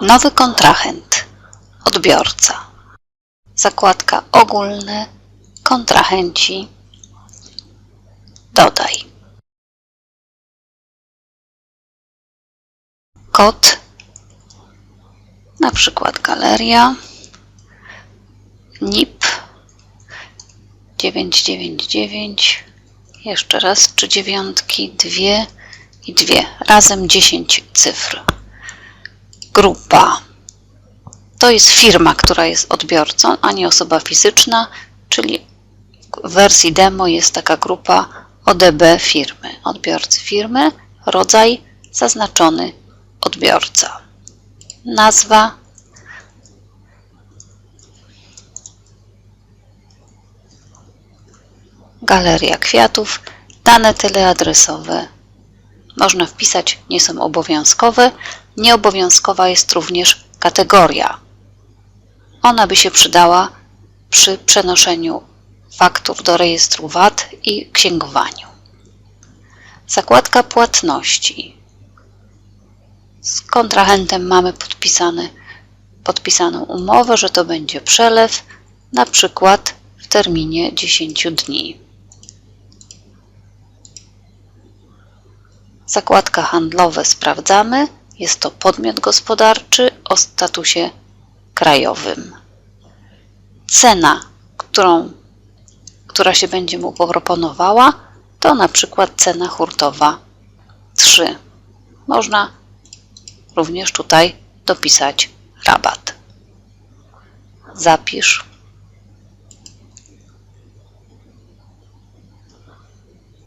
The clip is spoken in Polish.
Nowy kontrahent. Odbiorca. Zakładka ogólne. Kontrahenci. Dodaj. Kod. Na przykład galeria. NIP 999. Jeszcze raz trzy dziewiątki, dwie i dwie. Razem 10 cyfr. Grupa. To jest firma, która jest odbiorcą, a nie osoba fizyczna, czyli w wersji demo jest taka grupa ODB firmy. Odbiorcy firmy, rodzaj zaznaczony odbiorca. Nazwa Galeria kwiatów, dane teleadresowe. Można wpisać, nie są obowiązkowe. Nieobowiązkowa jest również kategoria. Ona by się przydała przy przenoszeniu faktur do rejestru VAT i księgowaniu. Zakładka płatności. Z kontrahentem mamy podpisany, podpisaną umowę, że to będzie przelew, na przykład w terminie 10 dni. Zakładka handlowe sprawdzamy. Jest to podmiot gospodarczy o statusie krajowym. Cena, którą, która się będzie mu proponowała, to na przykład cena hurtowa 3. Można również tutaj dopisać rabat. Zapisz